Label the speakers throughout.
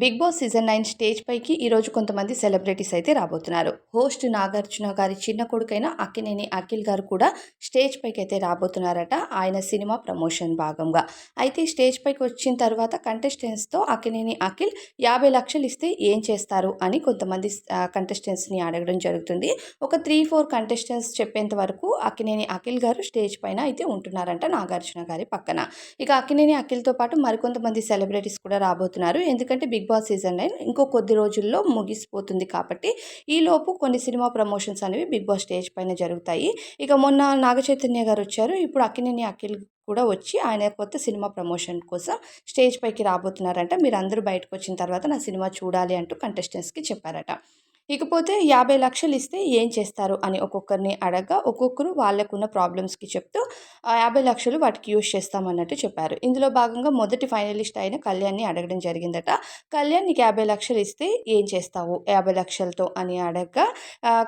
Speaker 1: Bigg Boss season nine stage పైకి ఈరోజు కొంతమంది సెలబ్రిటీస్ అయితే రాబోతున్నారు. హోస్ట్ నాగార్జున గారి చిన్న కొడుకైన అక్కినేని అఖిల్ గారు కూడా స్టేజ్ పైకి అయితే రాబోతున్నారట. ఆయన సినిమా ప్రమోషన్ భాగంగా. అయితే స్టేజ్ పైకి వచ్చిన తర్వాత కంటెస్టెంట్స్తో అక్కినేని అఖిల్ యాభై లక్షలు ఇస్తే ఏం చేస్తారు అని కొంతమంది కంటెస్టెంట్స్ని అడగడం జరుగుతుంది. ఒక త్రీ ఫోర్ కంటెస్టెంట్స్ చెప్పేంత వరకు అక్కినేని అఖిల్ గారు స్టేజ్ పైన అయితే ఉంటున్నారంట నాగార్జున గారి పక్కన. ఇక అక్కినేని అఖిల్తో పాటు మరికొంతమంది సెలబ్రిటీస్ కూడా రాబోతున్నారు. ఎందుకంటే Bigg Bigg Boss season nine ఇంకో కొద్ది రోజుల్లో ముగిసిపోతుంది కాబట్టి ఈలోపు కొన్ని సినిమా ప్రమోషన్స్ అనేవి బిగ్ బాస్ స్టేజ్ పైన జరుగుతాయి. ఇక మొన్న నాగ చైతన్య గారు వచ్చారు. ఇప్పుడు అక్కినేని అఖిల్ కూడా వచ్చి ఆయన కొత్త సినిమా ప్రమోషన్ కోసం స్టేజ్ పైకి రాబోతున్నారంట. మీరు అందరూ బయటకు వచ్చిన తర్వాత నా సినిమా చూడాలి అంటూ కంటెస్టెంట్స్కి చెప్పారట. ఇకపోతే యాభై లక్షలు ఇస్తే ఏం చేస్తారు? అని ఒక్కొక్కరిని అడగగా ఒక్కొక్కరు వాళ్ళకున్న ప్రాబ్లమ్స్కి చెప్తూ ఆ యాభై లక్షలు వాటికి యూజ్ చేస్తామన్నట్టు చెప్పారు. ఇందులో భాగంగా మొదటి ఫైనలిస్ట్ అయిన కళ్యాణ్ని అడగడం జరిగిందట. కళ్యాణ్ నీకు యాభై లక్షలు ఇస్తే ఏం చేస్తావు? యాభై లక్షలతో అని అడగగా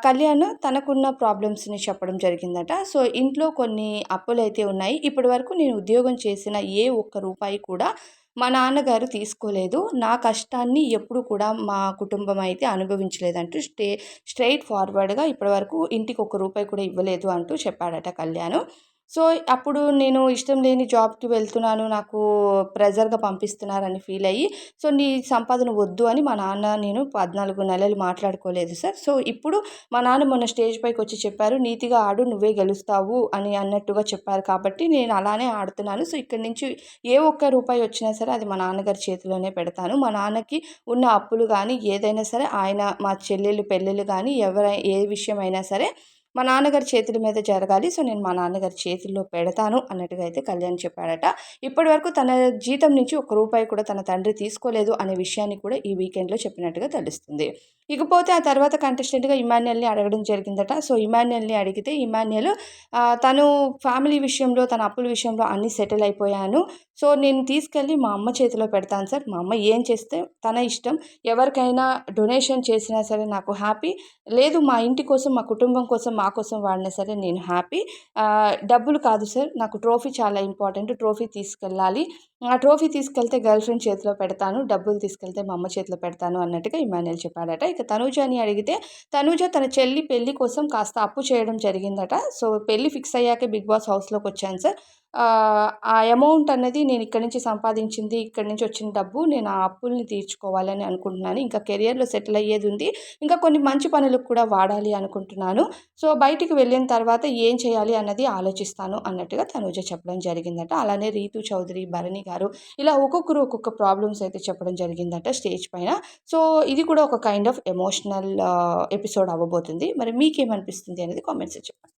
Speaker 1: కళ్యాణ్ తనకున్న ప్రాబ్లమ్స్ని చెప్పడం జరిగిందట. సో ఇంట్లో కొన్ని అప్పులు అయితే ఉన్నాయి. ఇప్పటి వరకు నేను ఉద్యోగం చేసిన ఏ ఒక్క రూపాయి కూడా మా నాన్నగారు తీసుకోలేదు. నా కష్టాన్ని ఎప్పుడు కూడా మా కుటుంబం అయితే అనుభవించలేదంటూ స్టే స్ట్రైట్ ఫార్వర్డ్గా ఇప్పటివరకు ఇంటికి ఒక రూపాయి కూడా ఇవ్వలేదు అంటూ చెప్పాడట కళ్యాణ్. సో అప్పుడు నేను ఇష్టం లేని జాబ్కి వెళ్తున్నాను నాకు ప్రెజర్గా పంపిస్తున్నారని ఫీల్ అయ్యి సో నీ సంపాదన వద్దు అని మా నాన్న నేను పద్నాలుగు నెలలు మాట్లాడుకోలేదు సార్. సో ఇప్పుడు మా నాన్న మొన్న స్టేజ్ పైకి వచ్చి చెప్పారు నీతిగా ఆడు నువ్వే గెలుస్తావు అని అన్నట్టుగా చెప్పారు కాబట్టి నేను అలానే ఆడుతున్నాను. సో ఇక్కడి నుంచి ఏ ఒక్క రూపాయి వచ్చినా సరే అది మా నాన్నగారి చేతిలోనే పెడతాను. మా నాన్నకి ఉన్న అప్పులు కానీ ఏదైనా సరే ఆయన మా చెల్లెళ్ళు పెళ్ళిళ్ళు కానీ ఎవరై ఏ విషయమైనా సరే మా నాన్నగారి చేతుల మీద జరగాలి. సో నేను మా నాన్నగారి చేతుల్లో పెడతాను అన్నట్టుగా అయితే కళ్యాణ్ చెప్పాడట. ఇప్పటి వరకు తన జీతం నుంచి ఒక రూపాయి కూడా తన తండ్రి తీసుకోలేదు అనే విషయాన్ని కూడా ఈ వీకెండ్లో చెప్పినట్టుగా తెలుస్తుంది. ఇకపోతే ఆ తర్వాత కంటెస్టెంట్గా ఇమాన్యుల్ని అడగడం జరిగిందట. సో ఇమాన్యుల్ని అడిగితే ఇమాన్యుల్ తను ఫ్యామిలీ విషయంలో తన అప్పుల విషయంలో అన్నీ సెటిల్ అయిపోయాను. సో నేను తీసుకెళ్ళి మా అమ్మ చేతిలో పెడతాను సార్. మా అమ్మ ఏం చేస్తే తన ఇష్టం. ఎవరికైనా డొనేషన్ చేసినా సరే నాకు హ్యాపీ. లేదు మా ఇంటి కోసం మా కుటుంబం కోసం మా కోసం వాడినా సరే నేను హ్యాపీ. డబ్బులు కాదు సార్ నాకు ట్రోఫీ చాలా ఇంపార్టెంట్. ట్రోఫీ తీసుకెళ్ళాలి. ఆ ట్రోఫీ తీసుకెళ్తే గర్ల్ ఫ్రెండ్ చేతిలో పెడతాను డబ్బులు తీసుకెళ్తే మా అమ్మ చేతిలో పెడతాను అన్నట్టుగా ఇమానుయల్ చెప్పాడట. ఇక తనూజని అడిగితే తనూజ తన చెల్లి పెళ్ళి కోసం కాస్త అప్పు చేయడం జరిగిందట. సో పెళ్ళి ఫిక్స్ అయ్యాకే బిగ్ బాస్ హౌస్లోకి వచ్చాను సార్. ఆ అమౌంట్ అన్నది నేను ఇక్కడి నుంచి సంపాదించింది ఇక్కడి నుంచి వచ్చిన డబ్బు నేను ఆ అప్పుల్ని తీర్చుకోవాలని అనుకుంటున్నాను. ఇంకా కెరియర్లో సెటిల్ అయ్యేది ఉంది. ఇంకా కొన్ని మంచి పనులకు కూడా వాడాలి అనుకుంటున్నాను. సో బయటికి వెళ్ళిన తర్వాత ఏం చేయాలి అన్నది ఆలోచిస్తాను అన్నట్టుగా తనుజ చెప్పడం జరిగిందట. అలానే రీతు చౌదరి భరణి గారు ఇలా ఒక్కొక్కరు ఒక్కొక్క ప్రాబ్లమ్స్ అయితే చెప్పడం జరిగిందట స్టేజ్ పైన. సో ఇది కూడా ఒక కైండ్ ఆఫ్ ఎమోషనల్ ఎపిసోడ్ అవ్వబోతుంది. మరి మీకేమనిపిస్తుంది అనేది కామెంట్స్ చెప్పండి